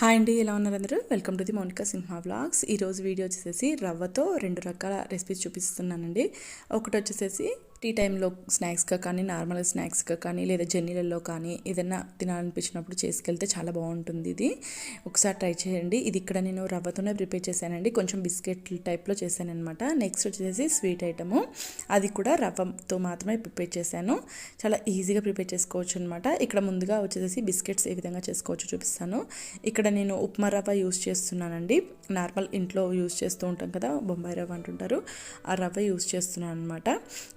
Hi అండి ఎలా ఉన్నారు అందరూ? Welcome to the Monika Simha vlogs ఈరోజు వీడియో వచ్చేసి రవ్వతో రెండు రకాల రెసిపీస్ చూపిస్తున్నానండి. ఒకటి వచ్చేసేసి టీ టైంలో స్నాక్స్గా కానీ నార్మల్ స్నాక్స్గా కానీ లేదా జర్నీలలో కానీ ఏదైనా తినాలనిపించినప్పుడు చేసుకెళ్తే చాలా బాగుంటుంది ఇది. ఒకసారి ట్రై చేయండి. ఇది ఇక్కడ నేను రవ్వతోనే ప్రిపేర్ చేశానండి. కొంచెం బిస్కెట్ టైప్లో చేశాను అనమాట నెక్స్ట్ వచ్చేసి స్వీట్ ఐటము. అది కూడా రవ్వతో మాత్రమే ప్రిపేర్ చేశాను. చాలా ఈజీగా ప్రిపేర్ చేసుకోవచ్చు అనమాట ఇక్కడ ముందుగా వచ్చేసి బిస్కెట్స్ ఏ విధంగా చేసుకోవచ్చు చూపిస్తాను. ఇక్కడ నేను ఉప్మా రవ్వ యూస్ చేస్తున్నానండి. నార్మల్ ఇంట్లో యూస్ చేస్తూ ఉంటాం కదా బొంబాయి రవ్వ అంటుంటారు. ఆ రవ్వ యూస్ చేస్తున్నాను అనమాట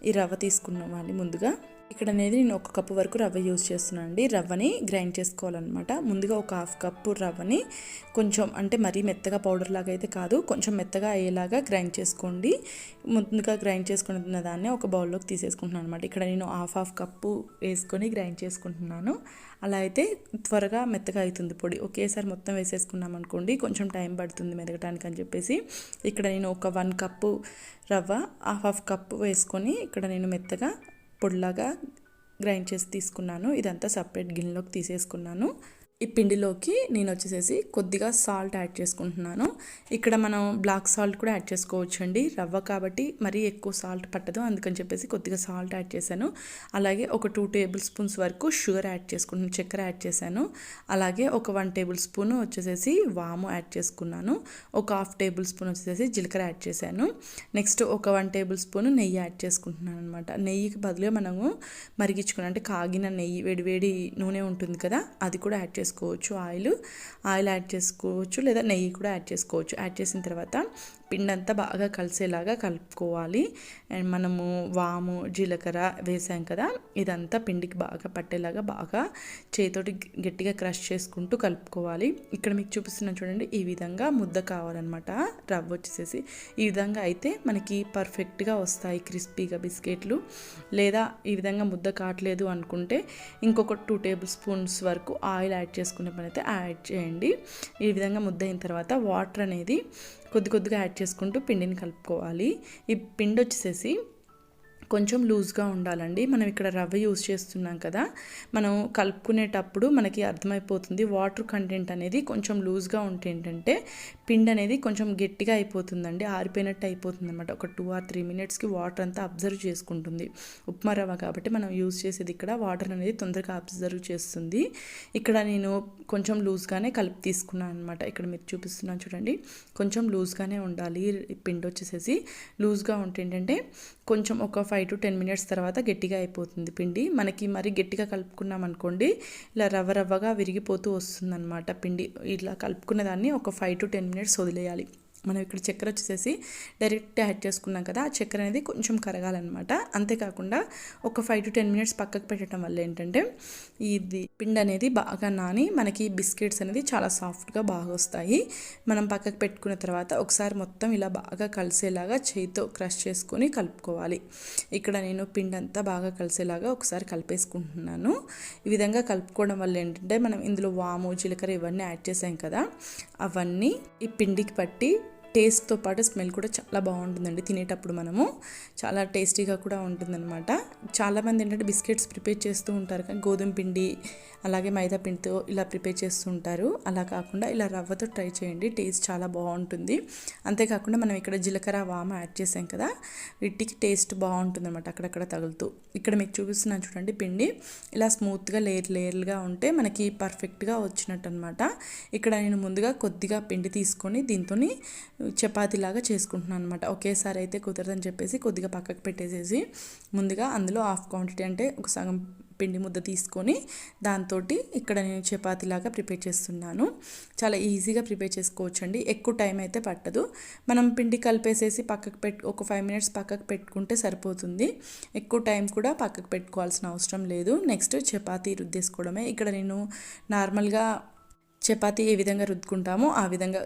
ఈ రవ్వ తీసుకున్నామండి ముందుగా. ఇక్కడ అనేది నేను ఒక కప్పు వరకు రవ్వ యూజ్ చేస్తున్నాను అండి రవ్వని గ్రైండ్ చేసుకోవాలన్నమాట. ముందుగా ఒక హాఫ్ కప్పు రవ్వని కొంచెం అంటే మరీ మెత్తగా పౌడర్ లాగా అయితే కాదు కొంచెం మెత్తగా అయ్యేలాగా గ్రైండ్ చేసుకోండి. ముందుగా గ్రైండ్ చేసుకున్న దాన్ని ఒక బౌల్లోకి తీసేసుకుంటున్నాను అనమాట ఇక్కడ నేను హాఫ్ హాఫ్ కప్పు వేసుకొని గ్రైండ్ చేసుకుంటున్నాను. అలా అయితే త్వరగా మెత్తగా అవుతుంది పొడి. ఒకేసారి మొత్తం వేసేసుకున్నాం అనుకోండి కొంచెం టైం పడుతుంది మెదగటానికి అని చెప్పేసి. ఇక్కడ నేను ఒక వన్ కప్పు రవ్వ హాఫ్ హాఫ్ కప్పు వేసుకొని ఇక్కడ నేను మెత్తగా పొడిలాగా గ్రైండ్ చేసి తీసుకున్నాను. ఇదంతా సపరేట్ గిన్నెలోకి తీసేసుకున్నాను. ఈ పిండిలోకి నేను వచ్చేసేసి కొద్దిగా సాల్ట్ యాడ్ చేసుకుంటున్నాను. ఇక్కడ మనం బ్లాక్ సాల్ట్ కూడా యాడ్ చేసుకోవచ్చు అండి రవ్వ కాబట్టి మరీ ఎక్కువ సాల్ట్ పట్టదు. అందుకని చెప్పేసి కొద్దిగా సాల్ట్ యాడ్ చేశాను. అలాగే ఒక టూ టేబుల్ స్పూన్స్ వరకు షుగర్ యాడ్ చేసుకుంటున్నాను చక్కెర యాడ్ చేశాను. అలాగే ఒక వన్ టేబుల్ స్పూన్ వచ్చేసేసి వాము యాడ్ చేసుకున్నాను. ఒక హాఫ్ టేబుల్ స్పూన్ వచ్చేసేసి జీలకర్ర యాడ్ చేశాను. నెక్స్ట్ ఒక వన్ టేబుల్ స్పూన్ నెయ్యి యాడ్ చేసుకుంటున్నాను అనమాట నెయ్యికి బదులుగా మనము మరిగించుకున్నాం అంటే కాగిన నెయ్యి వేడి వేడి నూనె ఉంటుంది కదా అది కూడా యాడ్ చేసుకోవచ్చు ఆయిల్. ఆయిల్ యాడ్ చేసుకోవచ్చు లేదా నెయ్యి కూడా యాడ్ చేసుకోవచ్చు. యాడ్ చేసిన తర్వాత పిండి అంతా బాగా కలిసేలాగా కలుపుకోవాలి. అండ్ మనము వాము జీలకర్ర వేసాం కదా ఇదంతా పిండికి బాగా పట్టేలాగా బాగా చేతోటి గట్టిగా క్రష్ చేసుకుంటూ కలుపుకోవాలి. ఇక్కడ మీకు చూపిస్తున్నాను చూడండి ఈ విధంగా ముద్ద కావాలన్నమాట రవ్వ వచ్చేసేసి. ఈ విధంగా అయితే మనకి పర్ఫెక్ట్గా వస్తాయి క్రిస్పీగా బిస్కెట్లు. లేదా ఈ విధంగా ముద్ద కావట్లేదు అనుకుంటే ఇంకొక టూ టేబుల్ స్పూన్స్ వరకు ఆయిల్ యాడ్ చేసుకునే పని అయితే యాడ్ చేయండి. ఈ విధంగా ముద్ద అయిన తర్వాత వాటర్ అనేది కొద్ది కొద్దిగా యాడ్ చేసుకుంటూ పిండిని కలుపుకోవాలి. ఈ పిండి వచ్చేసేసి కొంచెం లూజ్గా ఉండాలండి. మనం ఇక్కడ రవ్వ యూజ్ చేస్తున్నాం కదా మనం కలుపుకునేటప్పుడు మనకి అర్థమైపోతుంది వాటర్ కంటెంట్ అనేది కొంచెం లూజ్గా ఉంటే ఏంటంటే పిండి అనేది కొంచెం గట్టిగా అయిపోతుందండి ఆరిపోయినట్టు అయిపోతుంది అనమాట ఒక టూ ఆర్ త్రీ మినిట్స్కి వాటర్ అంతా అబ్జర్వ్ చేసుకుంటుంది. ఉప్మా రవ్వ కాబట్టి మనం యూజ్ చేసేది ఇక్కడ వాటర్ అనేది తొందరగా అబ్జర్వ్ చేస్తుంది. ఇక్కడ నేను కొంచెం లూజ్గానే కలిపి తీసుకున్నాను అనమాట ఇక్కడ మీరు చూపిస్తున్నాను చూడండి. కొంచెం లూజ్గానే ఉండాలి. పిండి వచ్చేసేసి లూజ్గా ఉంటే ఏంటంటే కొంచెం ఒక ఫైవ్ టు టెన్ మినిట్స్ తర్వాత గట్టిగా అయిపోతుంది పిండి. మనకి మరి గట్టిగా కలుపుకున్నాం అనుకోండి ఇలా రవ్వ రవ్వగా విరిగిపోతూ వస్తుందన్నమాట పిండి. ఇలా కలుపుకున్న దాన్ని ఒక ఫైవ్ టు టెన్ మినిట్స్ వదిలేయాలి. మనం ఇక్కడ చక్కెర వచ్చేసేసి డైరెక్ట్ యాడ్ చేసుకున్నాం కదా ఆ చక్కెర అనేది కొంచెం కరగాలన్నమాట. అంతేకాకుండా ఒక ఫైవ్ టు టెన్ మినిట్స్ పక్కకు పెట్టడం వల్ల ఏంటంటే ఇది పిండి అనేది బాగా నాని మనకి బిస్కెట్స్ అనేది చాలా సాఫ్ట్గా బాగా వస్తాయి. మనం పక్కకు పెట్టుకున్న తర్వాత ఒకసారి మొత్తం ఇలా బాగా కలిసేలాగా చేయితో క్రష్ చేసుకొని కలుపుకోవాలి. ఇక్కడ నేను పిండి అంతా బాగా కలిసేలాగా ఒకసారి కలిపేసుకుంటున్నాను. ఈ విధంగా కలుపుకోవడం వల్ల ఏంటంటే మనం ఇందులో వాము జీలకర్ర ఇవన్నీ యాడ్ చేసాం కదా అవన్నీ ఈ పిండికి పట్టి టేస్ట్తో పాటు స్మెల్ కూడా చాలా బాగుంటుందండి తినేటప్పుడు మనము. చాలా టేస్టీగా కూడా ఉంటుందన్నమాట. చాలామంది ఏంటంటే బిస్కెట్స్ ప్రిపేర్ చేస్తూ ఉంటారు కానీ గోధుమ పిండి అలాగే మైదా పిండితో ఇలా ప్రిపేర్ చేస్తూ ఉంటారు. అలా కాకుండా ఇలా రవ్వతో ట్రై చేయండి టేస్ట్ చాలా బాగుంటుంది. అంతేకాకుండా మనం ఇక్కడ జీలకర్ర వామ యాడ్ చేసాం కదా వీటికి టేస్ట్ బాగుంటుంది అనమాట అక్కడక్కడ తగులుతూ. ఇక్కడ మీకు చూపిస్తున్నాను చూడండి పిండి. ఇలా స్మూత్గా లేయర్ లేయర్గా ఉంటే మనకి పర్ఫెక్ట్గా వచ్చినట్టు అనమాట ఇక్కడ నేను ముందుగా కొద్దిగా పిండి తీసుకొని దీంతో చపాతీలాగా చేసుకుంటున్నాను అనమాట ఒకేసారి అయితే కుదరదని చెప్పేసి కొద్దిగా పక్కకు పెట్టేసేసి ముందుగా అందులో హాఫ్ క్వాంటిటీ అంటే ఒక సగం పిండి ముద్ద తీసుకొని దాంతో ఇక్కడ నేను చపాతీలాగా ప్రిపేర్ చేస్తున్నాను. చాలా ఈజీగా ప్రిపేర్ చేసుకోవచ్చండి. ఎక్కువ టైం అయితే పట్టదు. మనం పిండి కలిపేసేసి పక్కకు పెట్టు ఒక ఫైవ్ మినిట్స్ పక్కకు పెట్టుకుంటే సరిపోతుంది. ఎక్కువ టైం కూడా పక్కకు పెట్టుకోవాల్సిన అవసరం లేదు. నెక్స్ట్ చపాతీ రుద్దేసుకోవడమే. ఇక్కడ నేను నార్మల్గా చపాతీ ఏ విధంగా రుద్దుకుంటామో ఆ విధంగా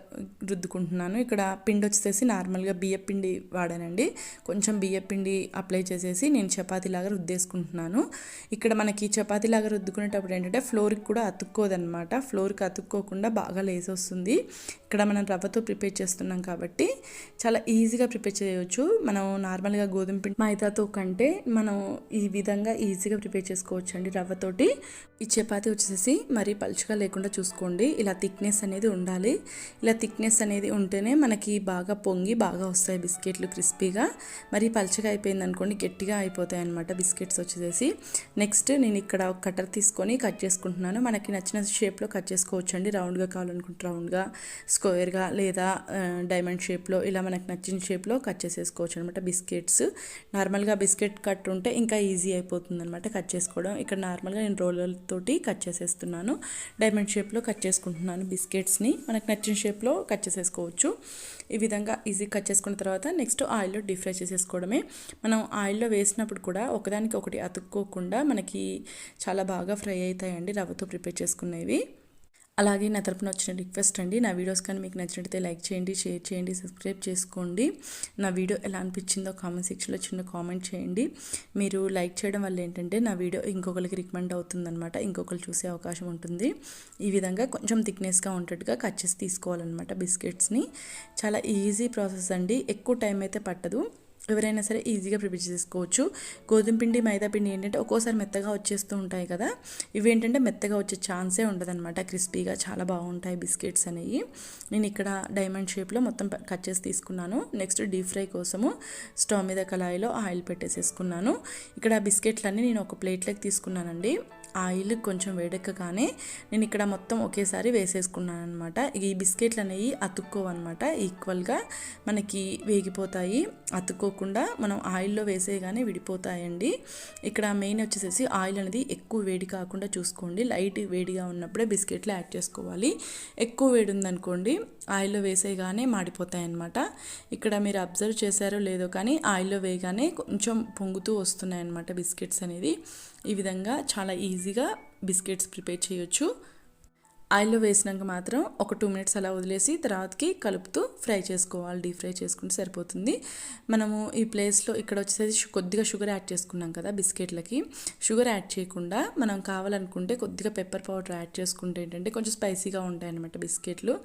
రుద్దుకుంటున్నాను. ఇక్కడ పిండి వచ్చేసి నార్మల్గా బియ్య పిండి వాడానండి. కొంచెం బియ్య పిండి అప్లై చేసేసి నేను చపాతీలాగా రుద్దేసుకుంటున్నాను. ఇక్కడ మనకి చపాతీలాగా రుద్దుకునేటప్పుడు ఏంటంటే ఫ్లోర్కి కూడా అతుక్కోదనమాట ఫ్లోర్కి అతుక్కోకుండా బాగా లేసి వస్తుంది ఇక్కడ మనం రవ్వతో ప్రిపేర్ చేస్తున్నాం కాబట్టి చాలా ఈజీగా ప్రిపేర్ చేయవచ్చు మనం నార్మల్గా గోధుమ పిండి మైదాతో కంటే మనం ఈ విధంగా ఈజీగా ప్రిపేర్ చేసుకోవచ్చు అండి రవ్వతోటి. ఈ చపాతీ వచ్చేసి మరీ పలుచగా లేకుండా చూసుకోండి. ఇలా థిక్నెస్ అనేది ఉండాలి. ఇలా థిక్నెస్ అనేది ఉంటేనే మనకి బాగా పొంగి బాగా వస్తాయి బిస్కెట్లు క్రిస్పీగా. మరి పలుచగా అయిపోయింది అనుకోండి గట్టిగా అయిపోతాయి అనమాట బిస్కెట్స్ వచ్చేసి నెక్స్ట్ నేను ఇక్కడ ఒక కటర్ తీసుకొని కట్ చేసుకుంటున్నాను. మనకి నచ్చిన షేప్లో కట్ చేసుకోవచ్చు అండి రౌండ్గా కావాలనుకుంటే రౌండ్గా. స్క్వేర్గా లేదా డైమండ్ షేప్లో ఇలా మనకు నచ్చిన షేప్లో కట్ చేసేసుకోవచ్చు అనమాట బిస్కెట్స్. నార్మల్గా బిస్కెట్ కట్ ఉంటే ఇంకా ఈజీ అయిపోతుంది అనమాట కట్ చేసుకోవడం. ఇక్కడ నార్మల్గా నేను రోలర్తోటి కట్ చేసేస్తున్నాను. డైమండ్ షేప్లో కట్ చేసుకుంటున్నాను బిస్కెట్స్ని. మనకు నచ్చిన షేప్లో కట్ చేసేసుకోవచ్చు. ఈ విధంగా ఈజీ కట్ చేసుకున్న తర్వాత నెక్స్ట్ ఆయిల్లో డీప్ ఫ్రై చేసేసుకోవడమే. మనం ఆయిల్లో వేసినప్పుడు కూడా ఒకదానికి ఒకటి అతుక్కోకుండా మనకి చాలా బాగా ఫ్రై అవుతాయండి రవ్వతో ప్రిపేర్ చేసుకునేవి. అలాగే నా తరపున వచ్చిన రిక్వెస్ట్ అండి. నా వీడియోస్ కానీ మీకు నచ్చినట్టయితే లైక్ చేయండి షేర్ చేయండి సబ్స్క్రైబ్ చేసుకోండి. నా వీడియో ఎలా అనిపించిందో కామెంట్ సెక్షన్లో చిన్న కామెంట్ చేయండి. మీరు లైక్ చేయడం వల్ల ఏంటంటే నా వీడియో ఇంకొకరికి రికమెండ్ అవుతుందన్నమాట. ఇంకొకరు చూసే అవకాశం ఉంటుంది. ఈ విధంగా కొంచెం థిక్నెస్గా ఉండేట్టుగా కట్ చేసి తీసుకోవాలన్నమాట బిస్కెట్స్ని చాలా ఈజీ ప్రాసెస్ అండి. ఎక్కువ టైం అయితే పట్టదు. ఎవరైనా సరే ఈజీగా ప్రిపేర్ చేసుకోవచ్చు. గోధుమ పిండి మైదా పిండి ఏంటంటే ఒక్కోసారి మెత్తగా వచ్చేస్తూ ఉంటాయి కదా. ఇవి ఏంటంటే మెత్తగా వచ్చే ఛాన్సే ఉండదన్నమాట. క్రిస్పీగా చాలా బాగుంటాయి బిస్కెట్స్ అనేవి. నేను ఇక్కడ డైమండ్ షేప్లో మొత్తం కట్ చేసి తీసుకున్నాను. నెక్స్ట్ డీప్ ఫ్రై కోసము స్టవ్ మీద కళాయిలో ఆయిల్ పెట్టేసేసుకున్నాను. ఇక్కడ బిస్కెట్లన్నీ నేను ఒక ప్లేట్లోకి తీసుకున్నానండి. ఆయిల్ కొంచెం వేడెక్కగానే నేను ఇక్కడ మొత్తం ఒకేసారి వేసేసుకున్నాను అనమాట ఈ బిస్కెట్లు అనేవి అతుక్కోవన్నమాట. ఈక్వల్గా మనకి వేగిపోతాయి. అతుక్కోకుండా మనం ఆయిల్లో వేసేగానే విడిపోతాయండి. ఇక్కడ మెయిన్ వచ్చేసేసి ఆయిల్ అనేది ఎక్కువ వేడి కాకుండా చూసుకోండి. లైట్ వేడిగా ఉన్నప్పుడే బిస్కెట్లు యాడ్ చేసుకోవాలి. ఎక్కువ వేడి ఉందనుకోండి ఆయిల్లో వేసేయగానే మాడిపోతాయి అన్నమాట ఇక్కడ మీరు అబ్జర్వ్ చేశారో లేదో కానీ ఆయిల్లో వేయగానే కొంచెం పొంగుతూ వస్తున్నాయి అన్నమాట బిస్కెట్స్ అనేది. ఈ విధంగా చాలా ఈజీగా బిస్కెట్స్ ప్రిపేర్ చేయొచ్చు. ఆయిల్లో వేసినాక మాత్రం ఒక టూ మినిట్స్ అలా వదిలేసి తర్వాతకి కలుపుతూ ఫ్రై చేసుకోవాలి డీప్ ఫ్రై చేసుకుంటే సరిపోతుంది. మనము ఈ ప్లేస్లో ఇక్కడ వచ్చేసి కొద్దిగా షుగర్ యాడ్ చేసుకున్నాం కదా బిస్కెట్లకి. షుగర్ యాడ్ చేయకుండా మనం కావాలనుకుంటే కొద్దిగా పెప్పర్ పౌడర్ యాడ్ చేసుకుంటే ఏంటంటే కొంచెం స్పైసీగా ఉంటాయనమాట బిస్కెట్లు.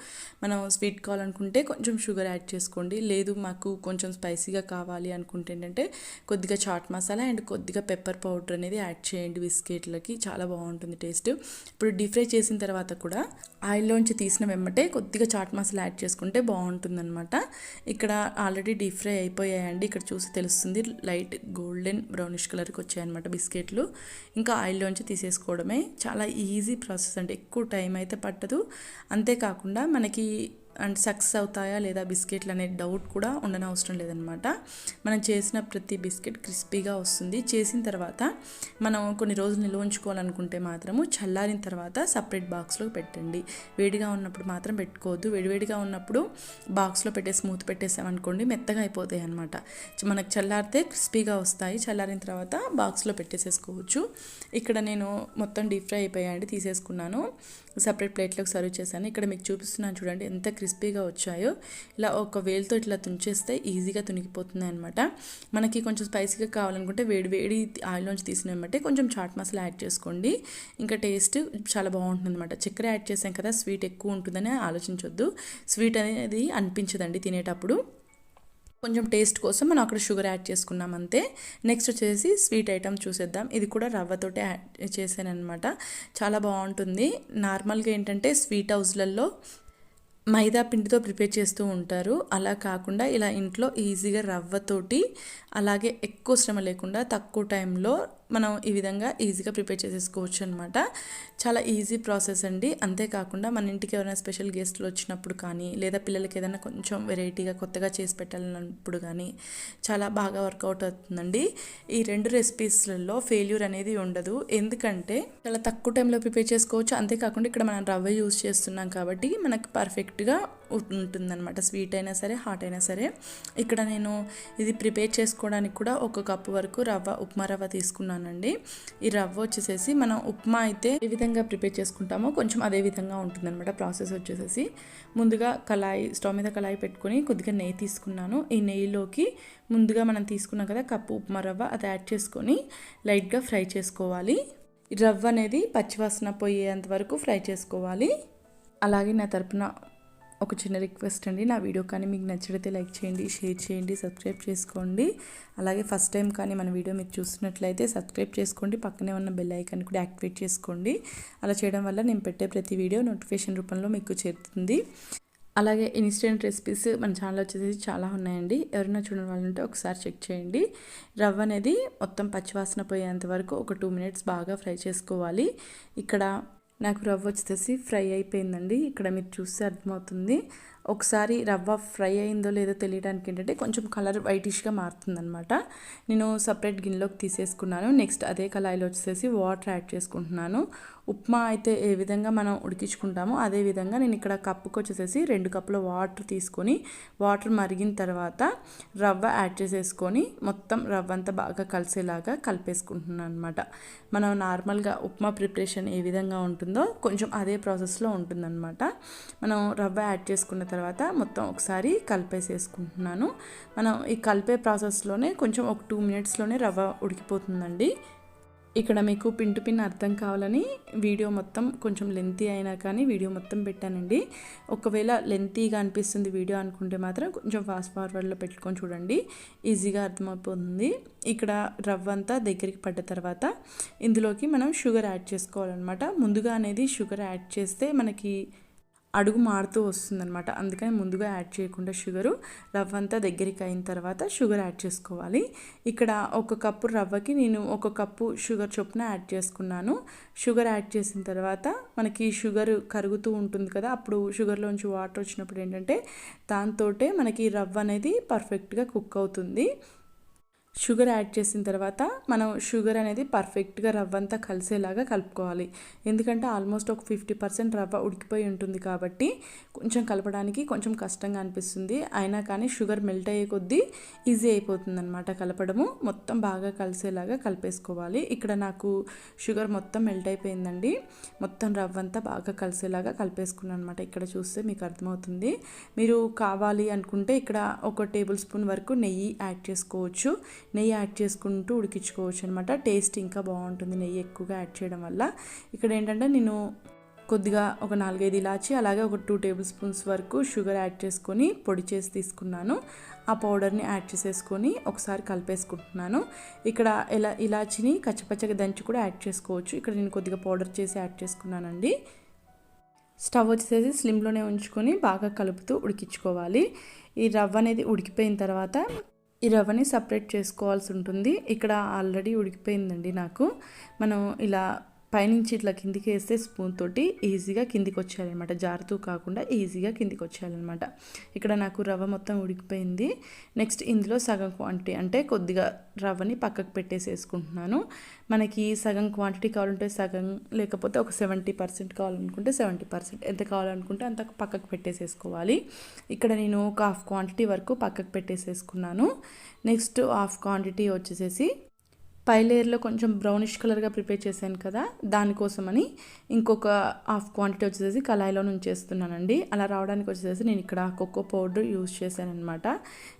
మనం స్వీట్ కావాలనుకుంటే కొంచెం షుగర్ యాడ్ చేసుకోండి. లేదు మాకు కొంచెం స్పైసీగా కావాలి అనుకుంటే ఏంటంటే కొద్దిగా చాట్ మసాలా అండ్ కొద్దిగా పెప్పర్ పౌడర్ అనేది యాడ్ చేయండి బిస్కెట్లకి. చాలా బాగుంటుంది టేస్ట్. ఇప్పుడు డీప్ ఫ్రై చేసిన తర్వాత కూడా కూడా ఆయిల్లోంచి తీసిన వెమ్మటే కొద్దిగా చాట్ మసాలా యాడ్ చేసుకుంటే బాగుంటుందన్నమాట. ఇక్కడ ఆల్రెడీ డీప్ ఫ్రై అయిపోయాయండి. ఇక్కడ చూసి తెలుస్తుంది. లైట్ గోల్డెన్ బ్రౌనిష్ కలర్కి వచ్చాయన్నమాట బిస్కెట్లు. ఇంకా ఆయిల్లోంచి తీసేసుకోవడమే. చాలా ఈజీ ప్రాసెస్ అంటే ఎక్కువ టైం అయితే పట్టదు. అంతేకాకుండా మనకి అండ్ సక్సెస్ అవుతాయా లేదా బిస్కెట్లు అనే డౌట్ కూడా ఉండనవసరం లేదనమాట. మనం చేసిన ప్రతి బిస్కెట్ క్రిస్పీగా వస్తుంది. చేసిన తర్వాత మనం కొన్ని రోజులు నిల్వ ఉంచుకోవాలనుకుంటే మాత్రము చల్లారిన తర్వాత సపరేట్ బాక్స్లో పెట్టండి. వేడిగా ఉన్నప్పుడు మాత్రం పెట్టుకోవద్దు. వేడివేడిగా ఉన్నప్పుడు బాక్స్లో పెట్టే స్మూత్ పెట్టేసామనుకోండి మెత్తగా అయిపోతాయి అనమాట మనకు చల్లారితే క్రిస్పీగా వస్తాయి. చల్లారిన తర్వాత బాక్స్లో పెట్టేసేసుకోవచ్చు. ఇక్కడ నేను మొత్తం డీప్ ఫ్రై అయిపోయాయండి తీసేసుకున్నాను. సపరేట్ ప్లేట్లోకి సర్వ్ చేశాను. ఇక్కడ మీకు చూపిస్తున్నాను చూడండి ఎంత క్రిస్పీగా వచ్చాయో ఇలా ఒక వేలుతో ఇట్లా తుంచేస్తే ఈజీగా తునిగిపోతుంది అనమాట మనకి కొంచెం స్పైసీగా కావాలనుకుంటే వేడి వేడి ఆయిల్లోంచి తీసినమంటే కొంచెం చాట్ మసాలా యాడ్ చేసుకోండి. ఇంకా టేస్ట్ చాలా బాగుంటుంది అనమాట చక్కెర యాడ్ చేసాం కదా స్వీట్ ఎక్కువ ఉంటుందని ఆలోచించొద్దు. స్వీట్ అనేది అనిపించదండి తినేటప్పుడు. కొంచెం టేస్ట్ కోసం మనం అక్కడ షుగర్ యాడ్ చేసుకున్నాం అంతే. నెక్స్ట్ వచ్చేసి స్వీట్ ఐటమ్ చూసేద్దాం. ఇది కూడా రవ్వతోటే యాడ్ చేశాను అనమాట చాలా బాగుంటుంది. నార్మల్గా ఏంటంటే స్వీట్ హౌస్లలో మైదా పిండితో ప్రిపేర్ చేస్తూ ఉంటారు. అలా కాకుండా ఇలా ఇంట్లో ఈజీగా రవ్వతోటి అలాగే ఎక్కువ శ్రమ లేకుండా తక్కువ టైంలో మనం ఈ విధంగా ఈజీగా ప్రిపేర్ చేసేసుకోవచ్చు అనమాట చాలా ఈజీ ప్రాసెస్ అండి. అంతేకాకుండా మన ఇంటికి ఎవరైనా స్పెషల్ గెస్ట్లు వచ్చినప్పుడు కానీ లేదా పిల్లలకి ఏదైనా కొంచెం వెరైటీగా కొత్తగా చేసి పెట్టాలన్నప్పుడు కానీ చాలా బాగా వర్కౌట్ అవుతుందండి. ఈ రెండు రెసిపీస్లలో ఫెయిల్యూర్ అనేది ఉండదు. ఎందుకంటే చాలా తక్కువ టైంలో ప్రిపేర్ చేసుకోవచ్చు. అంతేకాకుండా ఇక్కడ మనం రవ్వ యూస్ చేస్తున్నాం కాబట్టి మనకు పర్ఫెక్ట్గా ఉంటుందన్నమాట. స్వీట్ అయినా సరే హాట్ అయినా సరే. ఇక్కడ నేను ఇది ప్రిపేర్ చేసుకోవడానికి కూడా ఒక కప్పు వరకు రవ్వ ఉప్మా రవ్వ తీసుకున్నాను. తీసుకున్నానండి ఈ రవ్వ వచ్చేసేసి మనం ఉప్మా అయితే ఏ విధంగా ప్రిపేర్ చేసుకుంటామో కొంచెం అదే విధంగా ఉంటుందన్నమాట ప్రాసెస్ వచ్చేసేసి. ముందుగా కళాయి స్టవ్ మీద కళాయి పెట్టుకొని కొద్దిగా నెయ్యి తీసుకున్నాను. ఈ నెయ్యిలోకి ముందుగా మనం తీసుకున్నాం కదా కప్పు ఉప్మా రవ్వ అది యాడ్ చేసుకొని లైట్గా ఫ్రై చేసుకోవాలి. రవ్వ అనేది పచ్చివాసన పోయేంత వరకు ఫ్రై చేసుకోవాలి. అలాగే నా తరపున ఒక చిన్న రిక్వెస్ట్ అండి. నా వీడియో కానీ మీకు నచ్చితే లైక్ చేయండి షేర్ చేయండి సబ్స్క్రైబ్ చేసుకోండి. అలాగే ఫస్ట్ టైం కానీ మన వీడియో మీరు చూస్తున్నట్లయితే సబ్స్క్రైబ్ చేసుకోండి. పక్కనే ఉన్న బెల్ ఐకాన్ కూడా యాక్టివేట్ చేసుకోండి. అలా చేయడం వల్ల నేను పెట్టే ప్రతి వీడియో నోటిఫికేషన్ రూపంలో మీకు చేరుతుంది. అలాగే ఇన్స్టెంట్ రెసిపీస్ మన ఛానల్ వచ్చేసి చాలా ఉన్నాయండి. ఎవరైనా చూడని వాళ్ళు ఉంటే ఒకసారి చెక్ చేయండి. రవ్వ అనేది మొత్తం పచ్చివాసన పోయేంత వరకు ఒక టూ మినిట్స్ బాగా ఫ్రై చేసుకోవాలి. ఇక్కడ నాకు రవ్వ వచ్చేసి ఫ్రై అయిపోయిందండి. ఇక్కడ మీరు చూస్తే అర్థమవుతుంది. ఒకసారి రవ్వ ఫ్రై అయిందో లేదో తెలియడానికి ఏంటంటే కొంచెం కలర్ వైటిష్గా మారుతుందనమాట నేను సపరేట్ గిన్నెలోకి తీసేసుకున్నాను. నెక్స్ట్ అదే కళాయిలో వచ్చేసి వాటర్ యాడ్ చేసుకుంటున్నాను. ఉప్మా అయితే ఏ విధంగా మనం ఉడికించుకుంటామో అదే విధంగా నేను ఇక్కడ కప్పుకి వచ్చేసేసి రెండు కప్పుల వాటర్ తీసుకొని వాటర్ మరిగిన తర్వాత రవ్వ యాడ్ చేసేసుకొని మొత్తం రవ్వ అంతా బాగా కలిసేలాగా కలిపేసుకుంటున్నాను అనమాట మనం నార్మల్గా ఉప్మా ప్రిపరేషన్ ఏ విధంగా ఉంటుందో కొంచెం అదే ప్రాసెస్లో ఉంటుందన్నమాట. మనం రవ్వ యాడ్ చేసుకున్న తర్వాత మొత్తం ఒకసారి కలిపేసేసుకుంటున్నాను. మనం ఈ కలిపే ప్రాసెస్లోనే కొంచెం ఒక టూ మినిట్స్లోనే రవ్వ ఉడికిపోతుందండి. ఇక్కడ మీకు పిన్ టు పిన్ అర్థం కావాలని వీడియో మొత్తం కొంచెం లెంతీ అయినా కానీ వీడియో మొత్తం పెట్టానండి. ఒకవేళ లెంతీగా అనిపిస్తుంది వీడియో అనుకుంటే మాత్రం కొంచెం ఫాస్ట్ ఫార్వర్డ్లో పెట్టుకొని చూడండి. ఈజీగా అర్థమైపోతుంది ఇక్కడ రవ్వ అంతా దగ్గరికి పడ్డ తర్వాత ఇందులోకి మనం షుగర్ యాడ్ చేసుకోవాలన్నమాట. ముందుగా అనేది షుగర్ యాడ్ చేస్తే మనకి అడుగు మారుతూ వస్తుందన్నమాట. అందుకని ముందుగా యాడ్ చేయకుండా షుగరు రవ్వ అంతా దగ్గరికి అయిన తర్వాత షుగర్ యాడ్ చేసుకోవాలి. ఇక్కడ ఒక కప్పు రవ్వకి నేను ఒక కప్పు షుగర్ చొప్పున యాడ్ చేసుకున్నాను. షుగర్ యాడ్ చేసిన తర్వాత మనకి షుగర్ కరుగుతూ ఉంటుంది కదా అప్పుడు షుగర్లోంచి వాటర్ వచ్చినప్పుడు ఏంటంటే దాంతో మనకి రవ్వ అనేది పర్ఫెక్ట్గా కుక్ అవుతుంది. షుగర్ యాడ్ చేసిన తర్వాత మనం షుగర్ అనేది పర్ఫెక్ట్గా రవ్వ అంతా కలిసేలాగా కలుపుకోవాలి. ఎందుకంటే ఆల్మోస్ట్ ఒక ఫిఫ్టీ పర్సెంట్ రవ్వ ఉడికిపోయి ఉంటుంది కాబట్టి కొంచెం కలపడానికి కొంచెం కష్టంగా అనిపిస్తుంది. అయినా కానీ షుగర్ మెల్ట్ అయ్యే కొద్దీ ఈజీ అయిపోతుంది అనమాట కలపడము. మొత్తం బాగా కలిసేలాగా కలిపేసుకోవాలి. ఇక్కడ నాకు షుగర్ మొత్తం మెల్ట్ అయిపోయిందండి. మొత్తం రవ్వ అంతా బాగా కలిసేలాగా కలిపేసుకున్నాను అనమాట ఇక్కడ చూస్తే మీకు అర్థమవుతుంది. మీరు కావాలి అనుకుంటే ఇక్కడ ఒక టేబుల్ స్పూన్ వరకు నెయ్యి యాడ్ చేసుకోవచ్చు. నెయ్యి యాడ్ చేసుకుంటూ ఉడికించుకోవచ్చు అనమాట టేస్ట్ ఇంకా బాగుంటుంది నెయ్యి ఎక్కువగా యాడ్ చేయడం వల్ల. ఇక్కడ ఏంటంటే నేను కొద్దిగా ఒక నాలుగైదు ఇలాచి అలాగే ఒక టూ టేబుల్ స్పూన్స్ వరకు షుగర్ యాడ్ చేసుకొని పొడి చేసి తీసుకున్నాను. ఆ పౌడర్ని యాడ్ చేసేసుకొని ఒకసారి కలిపేసుకుంటున్నాను. ఇక్కడ ఇలా ఇలాచిని కచ్చపచ్చగా దంచి కూడా యాడ్ చేసుకోవచ్చు. ఇక్కడ నేను కొద్దిగా పౌడర్ చేసి యాడ్ చేసుకున్నానండి. స్టవ్ వచ్చేసి స్లిమ్లోనే ఉంచుకొని బాగా కలుపుతూ ఉడికించుకోవాలి. ఈ రవ్వ అనేది ఉడికిపోయిన తర్వాత ఈ రవ్వని సపరేట్ చేసుకోవాల్సి ఉంటుంది. ఇక్కడ ఆల్రెడీ ఉడికిపోయిందండి నాకు. మనం ఇలా పైనుంచి ఇట్లా కిందికి వేస్తే స్పూన్ తోటి ఈజీగా కిందికి వచ్చేయాలన్నమాట జారుతూ కాకుండా ఈజీగా కిందికి వచ్చేయాలన్నమాట ఇక్కడ నాకు రవ్వ మొత్తం ఉడికిపోయింది. నెక్స్ట్ ఇందులో సగం క్వాంటిటీ అంటే కొద్దిగా రవ్వని పక్కకు పెట్టేసేసుకుంటున్నాను మనకి సగం క్వాంటిటీ కావాలంటే సగం లేకపోతే ఒక సెవెంటీ పర్సెంట్ కావాలనుకుంటే సెవెంటీ పర్సెంట్ ఎంత కావాలనుకుంటే అంత పక్కకు పెట్టేసేసుకోవాలి ఇక్కడ నేను ఒక హాఫ్ క్వాంటిటీ వరకు పక్కకు పెట్టేసేసుకున్నాను నెక్స్ట్ హాఫ్ క్వాంటిటీ వచ్చేసేసి పై లేయర్లో కొంచెం బ్రౌనిష్ కలర్గా ప్రిపేర్ చేశాను కదా దానికోసమని ఇంకొక హాఫ్ క్వాంటిటీ వచ్చేసి కళాయిలో నుంచి చేస్తున్నానండి అలా రావడానికి వచ్చేసి నేను ఇక్కడ కొక్కో పౌడర్ యూజ్ చేశాను అనమాట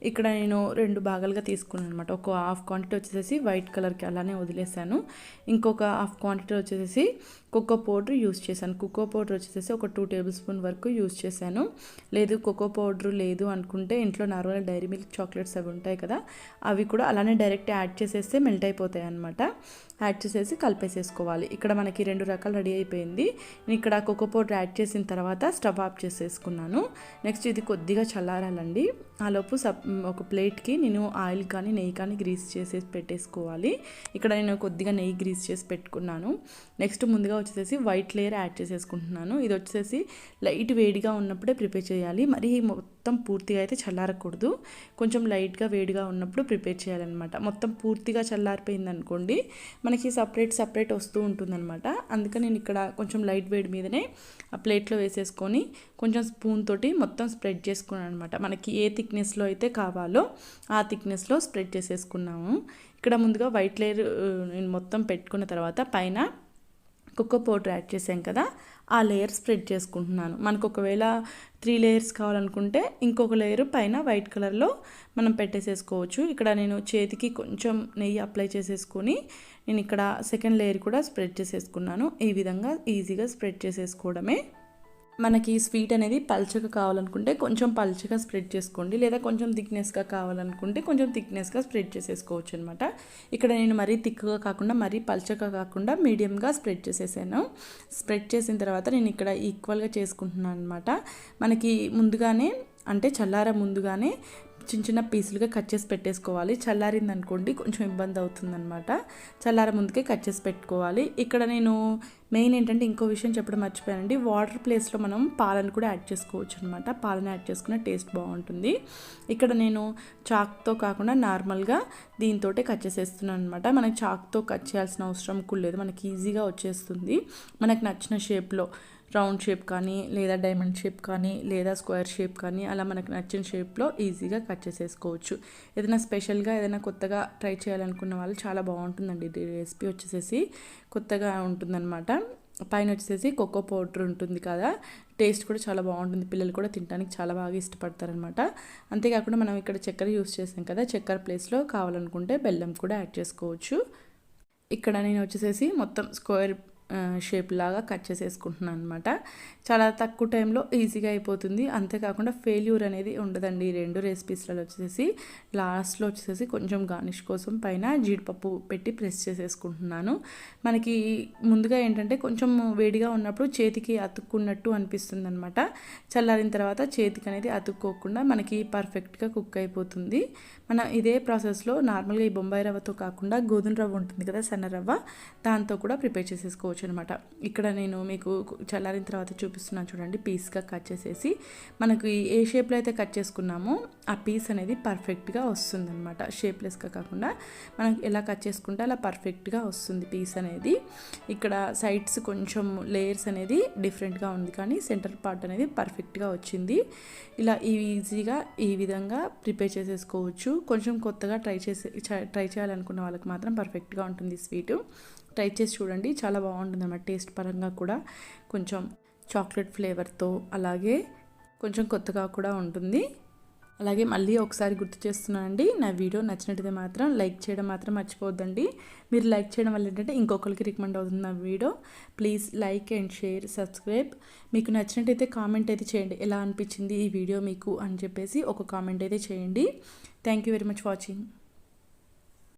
ఇక్కడ నేను రెండు భాగాలుగా తీసుకున్నాను అనమాట ఒక హాఫ్ క్వాంటిటీ వచ్చేసి వైట్ కలర్కి అలానే వదిలేసాను ఇంకొక హాఫ్ క్వాంటిటీ వచ్చేసి కోకో పౌడర్ యూజ్ చేశాను. కోకో పౌడర్ వచ్చేసి ఒక టూ టేబుల్ స్పూన్ వరకు యూజ్ చేశాను. లేదు కోకో పౌడర్ లేదు అనుకుంటే ఇంట్లో నార్మల్ డైరీ మిల్క్ చాక్లెట్స్ అవి ఉంటాయి కదా అవి కూడా అలానే డైరెక్ట్ యాడ్ చేసేస్తే మెల్ట్ అయిపోతాయి అనమాట యాడ్ చేసేసి కలిపేసేసుకోవాలి. ఇక్కడ మనకి రెండు రకాలు రెడీ అయిపోయింది. నేను ఇక్కడ కోకో పౌడర్ యాడ్ చేసిన తర్వాత స్టవ్ ఆఫ్ చేసేసుకున్నాను. నెక్స్ట్ ఇది కొద్దిగా చల్లారాలండి. ఆలోపు సప్ ఒక ప్లేట్కి నేను ఆయిల్ కానీ నెయ్యి కానీ గ్రీస్ చేసేసి పెట్టేసుకోవాలి. ఇక్కడ నేను కొద్దిగా నెయ్యి గ్రీస్ చేసి పెట్టుకున్నాను. నెక్స్ట్ ముందుగా వచ్చేసి వైట్ లేయర్ యాడ్ చేసేసుకుంటున్నాను. ఇది వచ్చేసి లైట్ వేడిగా ఉన్నప్పుడే ప్రిపేర్ చేయాలి. మరి మొత్తం పూర్తిగా అయితే చల్లారకూడదు. కొంచెం లైట్గా వేడిగా ఉన్నప్పుడు ప్రిపేర్ చేయాలన్నమాట. మొత్తం పూర్తిగా చల్లారిపోయింది అనుకోండి మనకి సపరేట్ సపరేట్ వస్తూ ఉంటుందన్నమాట. అందుకని నేను ఇక్కడ కొంచెం లైట్ వేడి మీదనే ఆ ప్లేట్లో వేసేసుకొని కొంచెం స్పూన్ తోటి మొత్తం స్ప్రెడ్ చేసుకున్నాను అనమాట మనకి ఏ థిక్నెస్లో అయితే కావాలో ఆ థిక్నెస్లో స్ప్రెడ్ చేసేసుకున్నాము. ఇక్కడ ముందుగా వైట్ లేయర్ నేను మొత్తం పెట్టుకున్న తర్వాత పైన కుక్క పౌడర్ యాడ్ చేసాం కదా ఆ లేయర్ స్ప్రెడ్ చేసుకుంటున్నాను. మనకు ఒకవేళ త్రీ లేయర్స్ కావాలనుకుంటే ఇంకొక లేయర్ పైన వైట్ కలర్లో మనం పెట్టేసేసుకోవచ్చు. ఇక్కడ నేను చేతికి కొంచెం నెయ్యి అప్లై చేసేసుకొని నేను ఇక్కడ సెకండ్ లేయర్ కూడా స్ప్రెడ్ చేసేసుకున్నాను. ఈ విధంగా ఈజీగా స్ప్రెడ్ చేసేసుకోవడమే. మనకి స్వీట్ అనేది పల్చగా కావాలనుకుంటే కొంచెం పల్చగా స్ప్రెడ్ చేసుకోండి. లేదా కొంచెం థిక్నెస్గా కావాలనుకుంటే కొంచెం థిక్నెస్గా స్ప్రెడ్ చేసేసుకోవచ్చు అనమాట ఇక్కడ నేను మరీ థిక్గా కాకుండా మరీ పల్చగా కాకుండా మీడియంగా స్ప్రెడ్ చేసేసాను. స్ప్రెడ్ చేసిన తర్వాత నేను ఇక్కడ ఈక్వల్గా చేసుకుంటున్నాను అనమాట మనకి ముందుగానే అంటే చల్లార ముందుగానే చిన్న చిన్న పీసులుగా కట్ చేసి పెట్టేసుకోవాలి. చల్లారింది అనుకోండి కొంచెం ఇబ్బంది అవుతుందన్నమాట. చల్లార ముందుకే కట్ చేసి పెట్టుకోవాలి. ఇక్కడ నేను మెయిన్ ఏంటంటే ఇంకో విషయం చెప్పడం మర్చిపోయానండి. వాటర్ ప్లేస్లో మనం పాలను కూడా యాడ్ చేసుకోవచ్చు అనమాట పాలను యాడ్ చేసుకున్న టేస్ట్ బాగుంటుంది. ఇక్కడ నేను చాక్తో కాకుండా నార్మల్గా దీంతో కట్ చేసేస్తున్నాను అనమాట మనకి చాక్తో కట్ చేయాల్సిన అవసరం కూడా లేదు. మనకి ఈజీగా వచ్చేస్తుంది. మనకు నచ్చిన షేప్లో రౌండ్ షేప్ కానీ లేదా డైమండ్ షేప్ కానీ లేదా స్క్వేర్ షేప్ కానీ అలా మనకు నచ్చిన షేప్లో ఈజీగా కట్ చేసేసుకోవచ్చు. ఏదైనా స్పెషల్గా ఏదైనా కొత్తగా ట్రై చేయాలనుకున్న వాళ్ళు చాలా బాగుంటుందండి ఇది రెసిపీ వచ్చేసేసి. కొత్తగా ఉంటుందన్నమాట. పైన వచ్చేసి కోకో పౌడర్ ఉంటుంది కదా టేస్ట్ కూడా చాలా బాగుంటుంది. పిల్లలు కూడా తినడానికి చాలా బాగా ఇష్టపడతారనమాట అంతేకాకుండా మనం ఇక్కడ చక్కెర యూస్ చేసాం కదా చక్కెర ప్లేస్లో కావాలనుకుంటే బెల్లం కూడా యాడ్ చేసుకోవచ్చు. ఇక్కడ నేను వచ్చేసేసి మొత్తం స్క్వేర్ షేప్ లాగా కట్ చేసేసుకుంటున్నాను అనమాట చాలా తక్కువ టైంలో ఈజీగా అయిపోతుంది. అంతేకాకుండా ఫెయిల్యూర్ అనేది ఉండదండి. ఈ రెండు రెసిపీస్లలో వచ్చేసి లాస్ట్లో వచ్చేసి కొంచెం గార్నిష్ కోసం పైన జీడిపప్పు పెట్టి ప్రెస్ చేసేసుకుంటున్నాను. మనకి ముందుగా ఏంటంటే కొంచెం వేడిగా ఉన్నప్పుడు చేతికి అతుక్కున్నట్టు అనిపిస్తుంది అనమాట చల్లారిన తర్వాత చేతికి అనేది అతుక్కోకుండా మనకి పర్ఫెక్ట్గా కుక్ అయిపోతుంది. మన ఇదే ప్రాసెస్లో నార్మల్గా ఈ బొంబాయి రవ్వతో కాకుండా గోధుమ రవ్వ ఉంటుంది కదా సన్న రవ్వ దాంతో కూడా ప్రిపేర్ చేసేసుకోవచ్చు. అనమాట ఇక్కడ నేను మీకు చల్లారిన తర్వాత చూపిస్తున్నాను చూడండి పీస్గా కట్ చేసేసి. మనకు ఏ షేప్లో అయితే కట్ చేసుకున్నామో ఆ పీస్ అనేది పర్ఫెక్ట్గా వస్తుందన్నమాట. షేప్లెస్గా కాకుండా మనం ఎలా కట్ చేసుకుంటే అలా పర్ఫెక్ట్గా వస్తుంది పీస్ అనేది. ఇక్కడ సైడ్స్ కొంచెం లేయర్స్ అనేది డిఫరెంట్గా ఉంది కానీ సెంటర్ పార్ట్ అనేది పర్ఫెక్ట్గా వచ్చింది. ఇలా ఈజీగా ఈ విధంగా ప్రిపేర్ చేసేసుకోవచ్చు. కొంచెం కొత్తగా ట్రై చేసే ట్రై చేయాలనుకున్న వాళ్ళకి మాత్రం పర్ఫెక్ట్గా ఉంటుంది స్వీటు ట్రై చేసి చూడండి చాలా బాగుంటుంది అన్నమాట టేస్ట్ పరంగా కూడా కొంచెం చాక్లెట్ ఫ్లేవర్తో అలాగే కొంచెం కొత్తగా కూడా ఉంటుంది. అలాగే మళ్ళీ ఒకసారి గుర్తు చేస్తున్నానండి నా వీడియో నచ్చినట్టయితే మాత్రం లైక్ చేయడం మాత్రం మర్చిపోవద్దండి. మీరు లైక్ చేయడం వల్ల ఏంటంటే ఇంకొకరికి రికమెండ్ అవుతుంది నా video. Please like and share subscribe. మీకు నచ్చినట్టయితే కామెంట్ అయితే చేయండి. ఎలా అనిపించింది ఈ వీడియో మీకు అని చెప్పేసి ఒక కామెంట్ అయితే చేయండి. Thank you very much watching.